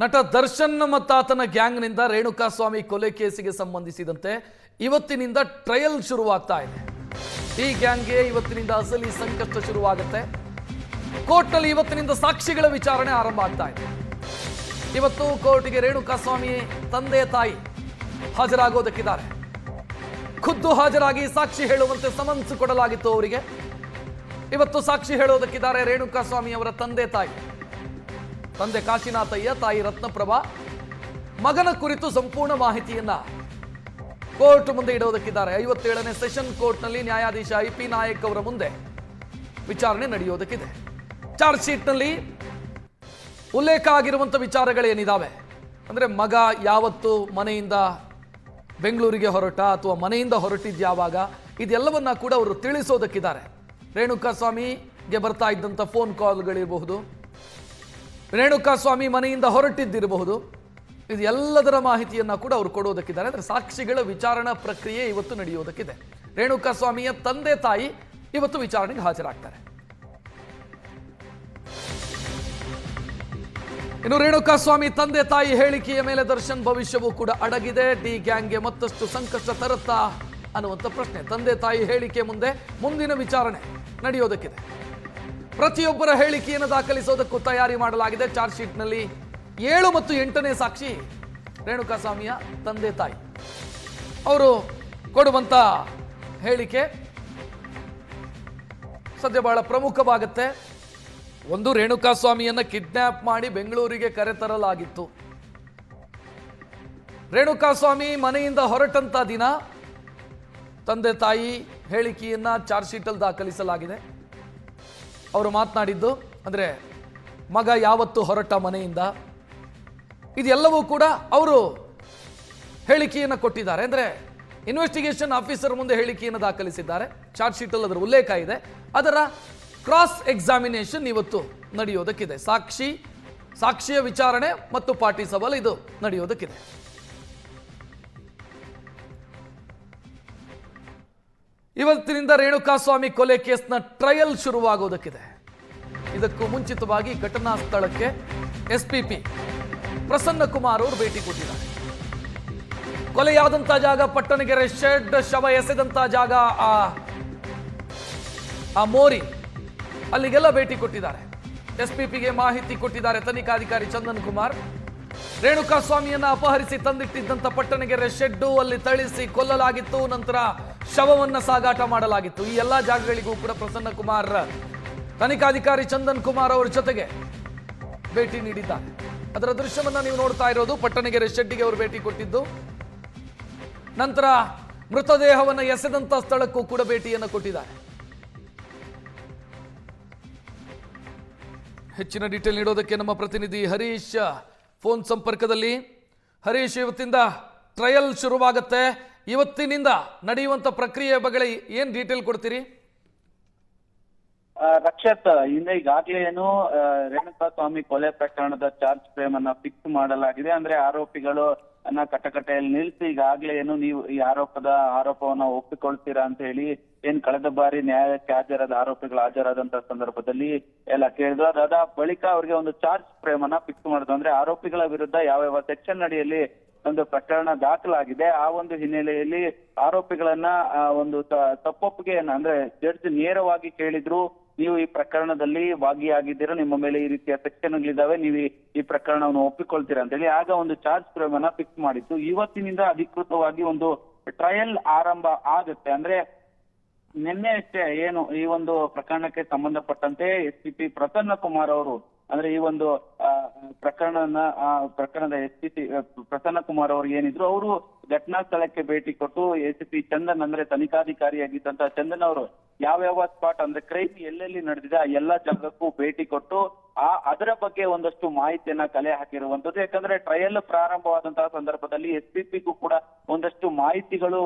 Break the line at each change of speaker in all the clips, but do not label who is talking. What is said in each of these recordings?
ನಟ ದರ್ಶನ್ ಮತ್ತು ಆತನ ಗ್ಯಾಂಗ್ನಿಂದ ರೇಣುಕಾಸ್ವಾಮಿ ಕೊಲೆ ಕೇಸಿಗೆ ಸಂಬಂಧಿಸಿದಂತೆ ಇವತ್ತಿನಿಂದ ಟ್ರಯಲ್ ಶುರುವಾಗ್ತಾ ಇದೆ. ಈ ಗ್ಯಾಂಗ್ಗೆ ಇವತ್ತಿನಿಂದ ಅಸಲಿ ಸಂಕಷ್ಟ ಶುರುವಾಗುತ್ತೆ. ಕೋರ್ಟ್ನಲ್ಲಿ ಇವತ್ತಿನಿಂದ ಸಾಕ್ಷಿಗಳ ವಿಚಾರಣೆ ಆರಂಭ ಆಗ್ತಾ ಇದೆ. ಇವತ್ತು ಕೋರ್ಟ್ಗೆ ರೇಣುಕಾಸ್ವಾಮಿ ತಂದೆ ತಾಯಿ ಹಾಜರಾಗೋದಕ್ಕಿದ್ದಾರೆ. ಖುದ್ದು ಹಾಜರಾಗಿ ಸಾಕ್ಷಿ ಹೇಳುವಂತೆ ಸಮನ್ಸ್ ಕೊಡಲಾಗಿತ್ತು ಅವರಿಗೆ. ಇವತ್ತು ಸಾಕ್ಷಿ ಹೇಳೋದಕ್ಕಿದ್ದಾರೆ ರೇಣುಕಾಸ್ವಾಮಿ ಅವರ ತಂದೆ ತಾಯಿ. ತಂದೆ ಕಾಶಿನಾಥಯ್ಯ ತಾಯಿ ರತ್ನಪ್ರಭಾ. ಮಗನ ಕುರಿತು ಸಂಪೂರ್ಣ ಮಾಹಿತಿಯನ್ನ ಕೋರ್ಟ್ ಮುಂದೆ ಇಡೋದಕ್ಕಿದ್ದಾರೆ. ಐವತ್ತೇಳನೇ ಸೆಷನ್ ಕೋರ್ಟ್ನಲ್ಲಿ ನ್ಯಾಯಾಧೀಶ ಐ ಪಿ ನಾಯಕ್ ಅವರ ಮುಂದೆ ವಿಚಾರಣೆ ನಡೆಯೋದಕ್ಕಿದೆ. ಚಾರ್ಜ್ ಶೀಟ್ನಲ್ಲಿ ಉಲ್ಲೇಖ ಆಗಿರುವಂಥ ವಿಚಾರಗಳೇನಿದ್ದಾವೆ ಅಂದರೆ ಮಗ ಯಾವತ್ತು ಮನೆಯಿಂದ ಬೆಂಗಳೂರಿಗೆ ಹೊರಟ ಅಥವಾ ಮನೆಯಿಂದ ಹೊರಟಿದ್ದು ಯಾವಾಗ? ಇದೆಲ್ಲವನ್ನ ಕೂಡ ಅವರು ತಿಳಿಸೋದಕ್ಕಿದ್ದಾರೆ. ರೇಣುಕಾಸ್ವಾಮಿಗೆ ಬರ್ತಾ ಇದ್ದಂಥ ಫೋನ್ ಕಾಲ್ಗಳಿರಬಹುದು ರೇಣುಕಾಸ್ವಾಮಿ ಮನೆಯಿಂದ ಹೊರಟಿದ್ದಿರಬಹುದು. ಇದು ಎಲ್ಲದರ ಮಾಹಿತಿಯನ್ನ ಕೂಡ ಅವರು ಕೊಡೋದಕ್ಕಿದ್ದಾರೆ. ಅಂದರೆ ಸಾಕ್ಷಿಗಳ ವಿಚಾರಣಾ ಪ್ರಕ್ರಿಯೆ ಇವತ್ತು ನಡೆಯೋದಕ್ಕಿದೆ. ರೇಣುಕಾಸ್ವಾಮಿಯ ತಂದೆ ತಾಯಿ ಇವತ್ತು ವಿಚಾರಣೆಗೆ ಹಾಜರಾಗ್ತಾರೆ. ಇನ್ನು ರೇಣುಕಾಸ್ವಾಮಿ ತಂದೆ ತಾಯಿ ಹೇಳಿಕೆಯ ಮೇಲೆ ದರ್ಶನ್ ಭವಿಷ್ಯವೂ ಕೂಡ ಅಡಗಿದೆ. ಡಿ ಗ್ಯಾಂಗ್ಗೆ ಮತ್ತಷ್ಟು ಸಂಕಷ್ಟ ತರುತ್ತಾ ಅನ್ನುವಂಥ ಪ್ರಶ್ನೆ. ತಂದೆ ತಾಯಿ ಹೇಳಿಕೆ ಮುಂದೆ ಮುಂದಿನ ವಿಚಾರಣೆ ನಡೆಯೋದಕ್ಕಿದೆ. ಪ್ರತಿಯೊಬ್ಬರ ಹೇಳಿಕೆಯನ್ನು ದಾಖಲಿಸೋದಕ್ಕೂ ತಯಾರಿ ಮಾಡಲಾಗಿದೆ. ಚಾರ್ಜ್ ಶೀಟ್ನಲ್ಲಿ ಏಳು ಮತ್ತು ಎಂಟನೇ ಸಾಕ್ಷಿ ರೇಣುಕಾಸ್ವಾಮಿಯ ತಂದೆ ತಾಯಿ. ಅವರು ಕೊಡುವಂತ ಹೇಳಿಕೆ ಸದ್ಯ ಬಹಳ ಪ್ರಮುಖವಾಗುತ್ತೆ. ಒಂದು ರೇಣುಕಾಸ್ವಾಮಿಯನ್ನು ಕಿಡ್ನ್ಯಾಪ್ ಮಾಡಿ ಬೆಂಗಳೂರಿಗೆ ಕರೆತರಲಾಗಿತ್ತು ರೇಣುಕಾಸ್ವಾಮಿ ಮನೆಯಿಂದ ಹೊರಟಂತ ದಿನ ತಂದೆ ತಾಯಿ ಹೇಳಿಕೆಯನ್ನ ಚಾರ್ಜ್ ಶೀಟಲ್ಲಿ ದಾಖಲಿಸಲಾಗಿದೆ. ಅವರು ಮಾತನಾಡಿದ್ದು, ಅಂದರೆ ಮಗ ಯಾವತ್ತು ಹೊರಟ ಮನೆಯಿಂದ, ಇದೆಲ್ಲವೂ ಕೂಡ ಅವರು ಹೇಳಿಕೆಯನ್ನು ಕೊಟ್ಟಿದ್ದಾರೆ. ಅಂದರೆ ಇನ್ವೆಸ್ಟಿಗೇಷನ್ ಆಫೀಸರ್ ಮುಂದೆ ಹೇಳಿಕೆಯನ್ನು ದಾಖಲಿಸಿದ್ದಾರೆ. ಚಾರ್ಜ್ ಶೀಟಲ್ಲಿ ಅದರ ಉಲ್ಲೇಖ ಇದೆ. ಅದರ ಕ್ರಾಸ್ ಎಕ್ಸಾಮಿನೇಷನ್ ಇವತ್ತು ನಡೆಯೋದಕ್ಕಿದೆ. ಸಾಕ್ಷಿ, ಸಾಕ್ಷಿಯ ವಿಚಾರಣೆ ಮತ್ತು ಪಾರ್ಟಿ ಸವಾಲು ಇದು ನಡೆಯೋದಕ್ಕಿದೆ. ಇವತ್ತಿನಿಂದ ರೇಣುಕಾಸ್ವಾಮಿ ಕೊಲೆ ಕೇಸ್ನ ಟ್ರಯಲ್ ಶುರುವಾಗೋದಕ್ಕಿದೆ. ಇದಕ್ಕೂ ಮುಂಚಿತವಾಗಿ ಘಟನಾ ಸ್ಥಳಕ್ಕೆ ಎಸ್ಪಿಪಿ ಪ್ರಸನ್ನ ಕುಮಾರ್ ಅವರು ಭೇಟಿ ಕೊಟ್ಟಿದ್ದಾರೆ. ಕೊಲೆಯಾದಂತಹ ಜಾಗ ಪಟ್ಟಣಗೆರೆ ಶೆಡ್ ಶವ ಎಸೆದಂತಹ ಜಾಗ ಆ ಆ ಮೋರಿ ಅಲ್ಲಿಗೆಲ್ಲ ಭೇಟಿ ಕೊಟ್ಟಿದ್ದಾರೆ. ಎಸ್ಪಿಪಿಗೆ ಮಾಹಿತಿ ಕೊಟ್ಟಿದ್ದಾರೆ ತನಿಖಾಧಿಕಾರಿ ಚಂದನ್ ಕುಮಾರ್. ರೇಣುಕಾಸ್ವಾಮಿಯನ್ನ ಅಪಹರಿಸಿ ತಂದಿಟ್ಟಿದ್ದಂತ ಪಟ್ಟಣಗೆರೆ ಶೆಡ್ಡು ಅಲ್ಲಿ ತಳಿಸಿ ಕೊಲ್ಲಲಾಗಿತ್ತು. ನಂತರ ಶವವನ್ನ ಸಾಗಾಟ ಮಾಡಲಾಗಿತ್ತು. ಈ ಎಲ್ಲಾ ಜಾಗಗಳಿಗೂ ಕೂಡ ಪ್ರಸನ್ನ ಕುಮಾರ್ ತನಿಖಾಧಿಕಾರಿ ಚಂದನ್ ಕುಮಾರ್ ಅವರ ಜೊತೆಗೆ ಭೇಟಿ ನೀಡಿದ್ದಾರೆ. ಅದರ ದೃಶ್ಯವನ್ನ ನೀವು ನೋಡ್ತಾ ಇರೋದು. ಪಟ್ಟಣಗೆರೆ ಶೆಡ್ಡಿಗೆ ಅವರು ಭೇಟಿ ಕೊಟ್ಟಿದ್ದು. ನಂತರ ಮೃತದೇಹವನ್ನು ಎಸೆದಂತ ಸ್ಥಳಕ್ಕೂ ಕೂಡ ಭೇಟಿಯನ್ನು ಕೊಟ್ಟಿದ್ದಾರೆ. ಹೆಚ್ಚಿನ ಡೀಟೇಲ್ ನೀಡೋದಕ್ಕೆ ನಮ್ಮ ಪ್ರತಿನಿಧಿ ಹರೀಶ್ ಫೋನ್ ಸಂಪರ್ಕದಲ್ಲಿ. ಹರೀಶ್, ಇವತ್ತಿಂದ ಟ್ರಯಲ್ ಶುರುವಾಗುತ್ತೆ. ಇವತ್ತಿನಿಂದ ನಡೆಯುವಂತ ಪ್ರಕ್ರಿಯೆ ಬಗ್ಗೆ ಏನ್ ಡೀಟೇಲ್ ಕೊಡ್ತೀರಿ?
ರಕ್ಷತ್ ಹಿಂದೆ ಈಗಾಗಲೇ ಏನು ರೇಣುಕಾ ಸ್ವಾಮಿ ಕೊಲೆ ಪ್ರಕರಣದ ಚಾರ್ಜ್ ಫ್ರೇಮ್ ಅನ್ನ ಫಿಕ್ಸ್ ಮಾಡಲಾಗಿದೆ. ಅಂದ್ರೆ ಆರೋಪಿಗಳು ಅನ್ನ ಕಟ್ಟಕಟ್ಟೆಯಲ್ಲಿ ನಿಲ್ಸಿ, ಈಗಾಗಲೇ ಏನು ನೀವು ಈ ಆರೋಪದ ಆರೋಪವನ್ನ ಒಪ್ಪಿಕೊಳ್ತೀರಾ ಅಂತ ಹೇಳಿ, ಏನ್ ಕಳೆದ ಬಾರಿ ನ್ಯಾಯಕ್ಕೆ ಹಾಜರಾದ ಆರೋಪಿಗಳು ಹಾಜರಾದಂತ ಸಂದರ್ಭದಲ್ಲಿ ಎಲ್ಲ ಕೇಳಿದ್ರು. ಅದಾದ ಬಳಿಕ ಅವರಿಗೆ ಒಂದು ಚಾರ್ಜ್ ಫ್ರೇಮ್ ಅನ್ನ ಫಿಕ್ಸ್ ಮಾಡಿದ್ರು. ಅಂದ್ರೆ ಆರೋಪಿಗಳ ವಿರುದ್ಧ ಯಾವ ಯಾವ ಸೆಕ್ಷನ್ ಅಡಿಯಲ್ಲಿ ಒಂದು ಪ್ರಕರಣ ದಾಖಲಾಗಿದೆ, ಆ ಒಂದು ಹಿನ್ನೆಲೆಯಲ್ಲಿ ಆರೋಪಿಗಳನ್ನ ಒಂದು ತಪ್ಪೊಪ್ಪಿಗೆ ಅಂದ್ರೆ ಜಡ್ಜ್ ನೇರವಾಗಿ ಕೇಳಿದ್ರು. ನೀವು ಈ ಪ್ರಕರಣದಲ್ಲಿ ಭಾಗಿಯಾಗಿದ್ದೀರಾ, ನಿಮ್ಮ ಮೇಲೆ ಈ ರೀತಿಯ ಸೆಕ್ಷನ್ಗಳಿದ್ದಾವೆ, ನೀವು ಈ- ಪ್ರಕರಣವನ್ನು ಒಪ್ಪಿಕೊಳ್ತೀರಾ ಅಂತ ಹೇಳಿ ಆಗ ಒಂದು ಚಾರ್ಜ್ ಫ್ರೇಮ್ ಅನ್ನ ಫಿಕ್ಸ್ ಮಾಡಿತ್ತು ಇವತ್ತಿನಿಂದ ಅಧಿಕೃತವಾಗಿ ಒಂದು ಟ್ರಯಲ್ ಆರಂಭ ಆಗುತ್ತೆ. ಅಂದ್ರೆ ನಿನ್ನೆ ಅಷ್ಟೇ ಏನು ಈ ಒಂದು ಪ್ರಕರಣಕ್ಕೆ ಸಂಬಂಧಪಟ್ಟಂತೆ ಎಸ್ ಪಿ ಪ್ರಸನ್ನ ಕುಮಾರ್ ಅವರು, ಅಂದ್ರೆ ಈ ಒಂದು ಪ್ರಕರಣನ ಪ್ರಕರಣದ S P P Prasanna Kumar ಅವರು ಏನಿದ್ರು ಅವರು ಘಟನಾ ಸ್ಥಳಕ್ಕೆ ಭೇಟಿ ಕೊಟ್ಟು ಎಸ್ ಪಿ ಚಂದನ್ ಅಂದ್ರೆ ತನಿಖಾಧಿಕಾರಿಯಾಗಿದ್ದಂತಹ ಚಂದನ್ ಅವರು ಯಾವ್ಯಾವ ಸ್ಪಾಟ್ ಅಂದ್ರೆ ಕ್ರೈಮ್ ಎಲ್ಲೆಲ್ಲಿ ನಡೆದಿದೆ ಆ ಎಲ್ಲಾ ಜಾಗಕ್ಕೂ ಭೇಟಿ ಕೊಟ್ಟು ಆ ಅದರ ಬಗ್ಗೆ ಒಂದಷ್ಟು ಮಾಹಿತಿಯನ್ನ ಕಲೆ ಹಾಕಿರುವಂತದ್ದು ಯಾಕಂದ್ರೆ ಟ್ರಯಲ್ ಪ್ರಾರಂಭವಾದಂತಹ ಸಂದರ್ಭದಲ್ಲಿ ಎಸ್ ಪಿ ಪಿಗೂ ಕೂಡ ಒಂದಷ್ಟು ಮಾಹಿತಿಗಳು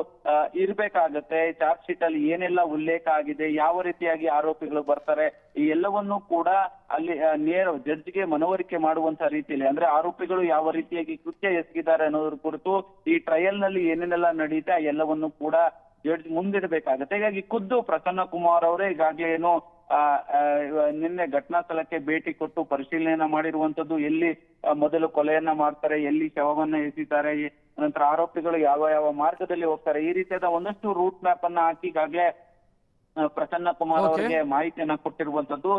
ಇರಬೇಕಾಗುತ್ತೆ. ಚಾರ್ಜ್ ಶೀಟ್ ಅಲ್ಲಿ ಏನೆಲ್ಲ ಉಲ್ಲೇಖ ಆಗಿದೆ, ಯಾವ ರೀತಿಯಾಗಿ ಆರೋಪಿಗಳು ಬರ್ತಾರೆ, ಈ ಎಲ್ಲವನ್ನೂ ಕೂಡ ಅಲ್ಲಿ ನೇರ ಜಡ್ಜ್ಗೆ ಮನವರಿಕೆ ಮಾಡುವಂತಹ ರೀತಿಯಲ್ಲಿ, ಅಂದ್ರೆ ಆರೋಪಿಗಳು ಯಾವ ರೀತಿಯಾಗಿ ಕೃತ್ಯ ಎಸಗಿದ್ದಾರೆ ಅನ್ನೋದ್ರ ಕುರಿತು ಈ ಟ್ರಯಲ್ನಲ್ಲಿ ಏನೇನೆಲ್ಲ ನಡೆಯುತ್ತೆ ಆ ಎಲ್ಲವನ್ನು ಕೂಡ ಜಡ್ಜ್ ಮುಂದಿಡಬೇಕಾಗತ್ತೆ. ಹೀಗಾಗಿ ಖುದ್ದು ಪ್ರಸನ್ನ ಕುಮಾರ್ ಅವರೇ ಈಗಾಗಲೇ ಏನು ನಿನ್ನೆ ಘಟನಾ ಸ್ಥಳಕ್ಕೆ ಭೇಟಿ ಕೊಟ್ಟು ಪರಿಶೀಲನೆಯನ್ನ ಮಾಡಿರುವಂತದ್ದು ಎಲ್ಲಿ ಮೊದಲು ಕೊಲೆಯನ್ನ ಮಾಡ್ತಾರೆ, ಎಲ್ಲಿ ಶವವನ್ನ ಎಸಿತಾರೆ ನಂತರ ಆರೋಪಿಗಳು ಯಾವ ಯಾವ ಮಾರ್ಗದಲ್ಲಿ ಹೋಗ್ತಾರೆ, ಈ ರೀತಿಯಾದ ಒಂದಷ್ಟು ರೂಟ್ ಮ್ಯಾಪ್ ಅನ್ನ ಹಾಕಿ ಈಗಾಗಲೇ ಪ್ರಸನ್ನ ಕುಮಾರ್ ಅವರಿಗೆ ಮಾಹಿತಿಯನ್ನ ಕೊಟ್ಟಿರುವಂತದ್ದು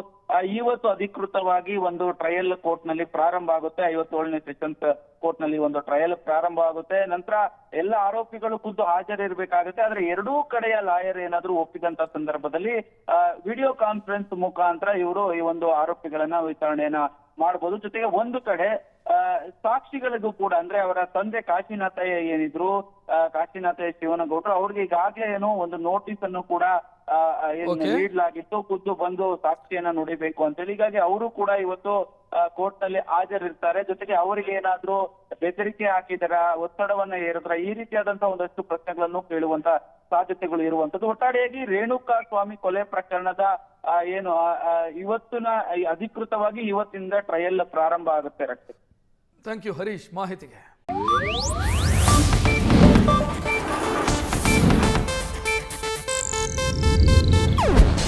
ಇವತ್ತು ಅಧಿಕೃತವಾಗಿ ಒಂದು ಟ್ರಯಲ್ ಕೋರ್ಟ್ನಲ್ಲಿ ಪ್ರಾರಂಭ ಆಗುತ್ತೆ. ಐವತ್ತೇಳನೇ ಸೆಷನ್ಸ್ ಕೋರ್ಟ್ನಲ್ಲಿ ಒಂದು ಟ್ರಯಲ್ ಪ್ರಾರಂಭ ಆಗುತ್ತೆ. ನಂತರ ಎಲ್ಲ ಆರೋಪಿಗಳು ಖುದ್ದು ಹಾಜರಿರ್ಬೇಕಾಗುತ್ತೆ. ಆದ್ರೆ ಎರಡೂ ಕಡೆಯ ಲಾಯರ್ ಏನಾದ್ರೂ ಒಪ್ಪಿದಂತ ಸಂದರ್ಭದಲ್ಲಿ ವಿಡಿಯೋ ಕಾನ್ಫರೆನ್ಸ್ ಮುಖಾಂತರ ಇವರು ಈ ಒಂದು ಆರೋಪಿಗಳನ್ನ ವಿಚಾರಣೆಯನ್ನ ಮಾಡಬಹುದು ಜೊತೆಗೆ ಒಂದು ಕಡೆ ಸಾಕ್ಷಿಗಳಿಗೂ ಕೂಡ ಅಂದ್ರೆ ಅವರ ತಂದೆ ಕಾಶಿನಾಥಯ್ಯ ಏನಿದ್ರು ಕಾಶಿನಾಥಯ್ಯ ಶಿವನಗೌಡರು ಅವ್ರಿಗೆ ಈಗಾಗಲೇ ಏನು ಒಂದು ನೋಟಿಸ್ ಅನ್ನು ಕೂಡ. ನೀಡಲಾಗಿತ್ತು ಖುದ್ದು ಬಂದು ಸಾಕ್ಷಿಯನ್ನ ನುಡಿಬೇಕು ಅಂತೇಳಿ. ಹೀಗಾಗಿ ಅವರು ಕೂಡ ಇವತ್ತು ಕೋರ್ಟ್ನಲ್ಲಿ ಹಾಜರಿರ್ತಾರೆ. ಜೊತೆಗೆ ಅವರಿಗೆ ಏನಾದ್ರೂ ಬೆದರಿಕೆ ಹಾಕಿದರ ಒತ್ತಡವನ್ನ ಹೇರಿದ್ರ ಈ ರೀತಿಯಾದಂತಹ ಒಂದಷ್ಟು ಪ್ರಶ್ನೆಗಳನ್ನು ಕೇಳುವಂತ ಸಾಧ್ಯತೆಗಳು ಇರುವಂತದ್ದು. ಒಟ್ಟಾರೆಯಾಗಿ ರೇಣುಕಾ ಸ್ವಾಮಿ ಕೊಲೆ ಪ್ರಕರಣದ ಏನು ಇವತ್ತಿನ ಅಧಿಕೃತವಾಗಿ ಇವತ್ತಿಂದ ಟ್ರಯಲ್ ಪ್ರಾರಂಭ ಆಗುತ್ತೆ ರಕ್ಷಿತ್
ಥ್ಯಾಂಕ್ ಯು ಹರೀಶ್. ಮಾಹಿತಿಗೆ.